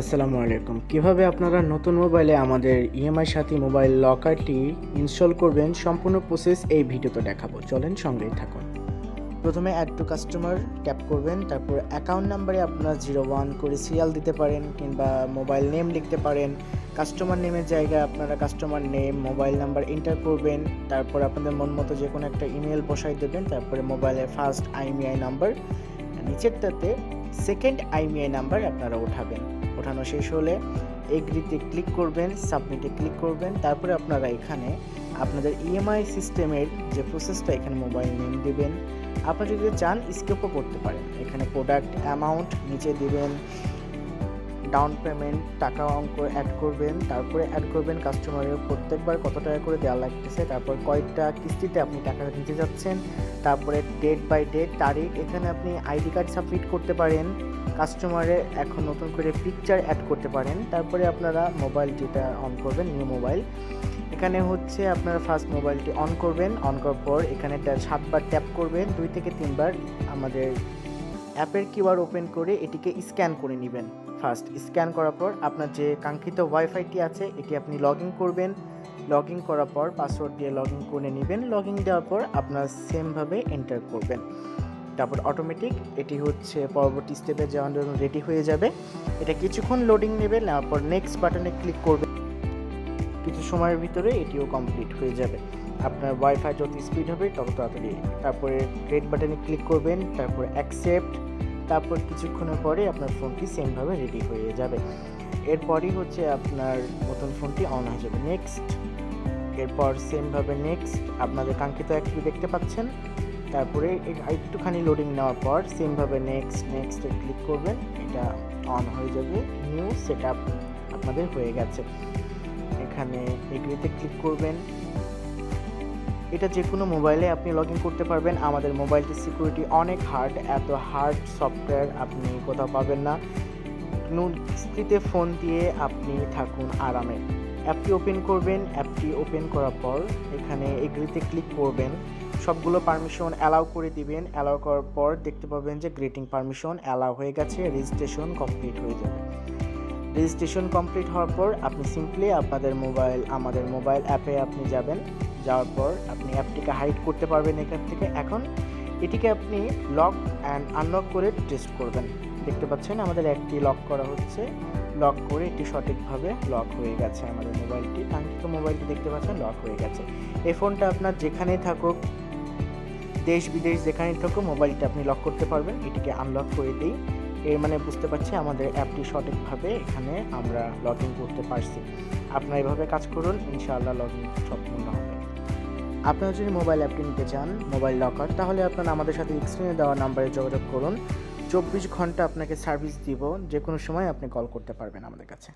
আসসালামু আলাইকুম। কীভাবে আপনারা নতুন মোবাইলে আমাদের ইএমআই সাথী মোবাইল লকারটি ইনস্টল করবেন, সম্পূর্ণ প্রসেস এই ভিডিওতে দেখাবো। চলেন সঙ্গেই থাকুন। প্রথমে অ্যাড টু কাস্টমার ট্যাপ করবেন, তারপর অ্যাকাউন্ট নাম্বারে আপনার জিরো ওয়ান করে সিরিয়াল দিতে পারেন কিংবা মোবাইল নেম লিখতে পারেন। কাস্টমার নেমের জায়গায় আপনারা customer name mobile number enter করবেন, তারপর আপনাদের মন মতো যে কোনো একটা ইমেল বসাই দেবেন, তারপরে মোবাইলের ফার্স্ট আইএমআই নাম্বার নিচেরটাতে সেকেন্ড আইমিআই নাম্বার আপনারা ওঠাবেন। ওঠানো শেষ হলে এগ্রিতে ক্লিক করবেন সাবমিটে ক্লিক করবেন। তারপরে আপনারা এখানে আপনাদের ইএমআই সিস্টেমের যে প্রসেসটা এখানে মোবাইল নেম দেবেন। আপনারা যদি চান স্কিপও করতে পারেন। এখানে প্রোডাক্ট অ্যামাউন্ট নিচে দিবেন। ডাউন পেমেন্ট টাকা অঙ্ক অ্যাড করবেন, তারপরে অ্যাড করবেন কাস্টমারের প্রত্যেকবার কত টাকা করে দেওয়া লাগতেছে, তারপর কয়টা কিস্তিতে আপনি টাকা দিতে যাচ্ছেন, তারপরে ডেট বাই ডেট তারিখ, এখানে আপনি আইডি কার্ড সাবমিট করতে পারেন কাস্টমারে এখন নতুন করে পিকচার অ্যাড করতে পারেন, তারপরে আপনারা মোবাইল যেটা অন করবেন নিউ মোবাইল এখানে হচ্ছে আপনারা ফার্স্ট মোবাইলটি অন করবেন অন করার পর এখানে সাতবার ট্যাপ করবেন, দুই থেকে তিনবার আমাদের অ্যাপের কিউআর ওপেন করে এটিকে স্ক্যান করে নেবেন। ফার্স্ট স্ক্যান করার পর আপনার যে কাঙ্ক্ষিত ওয়াইফাইটি আছে, এটি আপনি লগ ইন করবেন। লগ ইন করার পর পাসওয়ার্ড দিয়ে লগ ইন করে নেবেন। লগ ইন দেওয়ার পর আপনার সেমভাবে এন্টার করবেন। তারপর অটোমেটিক এটি হচ্ছে পরবর্তী স্টেপে যাওয়ার জন্য রেডি হয়ে যাবে। এটা কিছুক্ষণ লোডিং নেবে নেওয়ার পর নেক্সট বাটনে ক্লিক করবে কিছু সময়ের ভিতরে এটিও কমপ্লিট হয়ে যাবে। আপনার ওয়াইফাই যত স্পিড হবে তত তাড়াতাড়ি। তারপরে রেড বাটনে ক্লিক করবেন, তারপর অ্যাকসেপ্ট তারপর কিছুক্ষণের পরে আপনার ফোনটি সেমভাবে রেডি হয়ে যাবে। এরপরই হচ্ছে আপনার নতুন ফোনটি অন হয়ে যাবে নেক্সট এরপর সেমভাবে নেক্সট আপনাদের কাঙ্ক্ষিত অ্যাক্টিভ দেখতে পাচ্ছেন? তারপরে একটুখানি লোডিং নেওয়ার পর সেমভাবে নেক্সট নেক্সটে ক্লিক করবেন, এটা অন হয়ে যাবে নিউ সেট আপনাদের হয়ে গেছে। এখানে এগ্রিতে ক্লিক করবেন। এটা যে কোনো মোবাইলে আপনি লগ ইন করতে পারবেন। আমাদের মোবাইলটির সিকিউরিটি অনেক হার্ড এত হার্ড সফটওয়্যার আপনি কোথাও পাবেন না। কিস্তিতে ফোন দিয়ে আপনি থাকুন আরামে। অ্যাপটি ওপেন করবেন, অ্যাপটি ওপেন করার পর এখানে এগ্রিতে ক্লিক করবেন। সবগুলো পারমিশন অ্যালাউ করে দিবেন। অ্যালাউ করার পর দেখতে পাবেন যে গ্রেটিং পারমিশন অ্যালাউ হয়ে গেছে রেজিস্ট্রেশন কমপ্লিট হয়ে যাবে। রেজিস্ট্রেশন কমপ্লিট হওয়ার পর আপনি সিম্পলি আপনাদের মোবাইল আমাদের মোবাইল অ্যাপে আপনি যাবেন। যাওয়ার পর আপনি অ্যাপটিকে হাইড করতে পারবেন এখান থেকে। এখন এটিকে আপনি লক অ্যান্ড আনলক করে টেস্ট করবেন। দেখতে পাচ্ছেন আমাদের অ্যাপটি লক করা হচ্ছে। লক করে এটি সঠিকভাবে লক হয়ে গেছে আমাদের মোবাইলটি কাঙ্ক্ষিত মোবাইলটি দেখতে পাচ্ছেন লক হয়ে গেছে। এই ফোনটা আপনার যেখানেই থাকুক, দেশ, বিদেশ, যেখানেই থাকুক মোবাইলটা আপনি লক করতে পারবেন। এটিকে আনলক করে দিই। এর মানে বুঝতে পারছি আমাদের অ্যাপটি সঠিকভাবে এখানে আমরা লগ ইন করতে পারছি। আপনারা এভাবে কাজ করুন, ইনশাআল্লাহ লগ ইন সম্পূর্ণ হবে। আপনারা যদি মোবাইল অ্যাপটি নিতে চান মোবাইল লকার তাহলে আপনারা আমাদের সাথে স্ক্রিনে দেওয়া নাম্বারে যোগাযোগ করুন। চব্বিশ ঘণ্টা আপনাকে সার্ভিস দিব যে কোনো সময় আপনি কল করতে পারবেন আমাদের কাছে।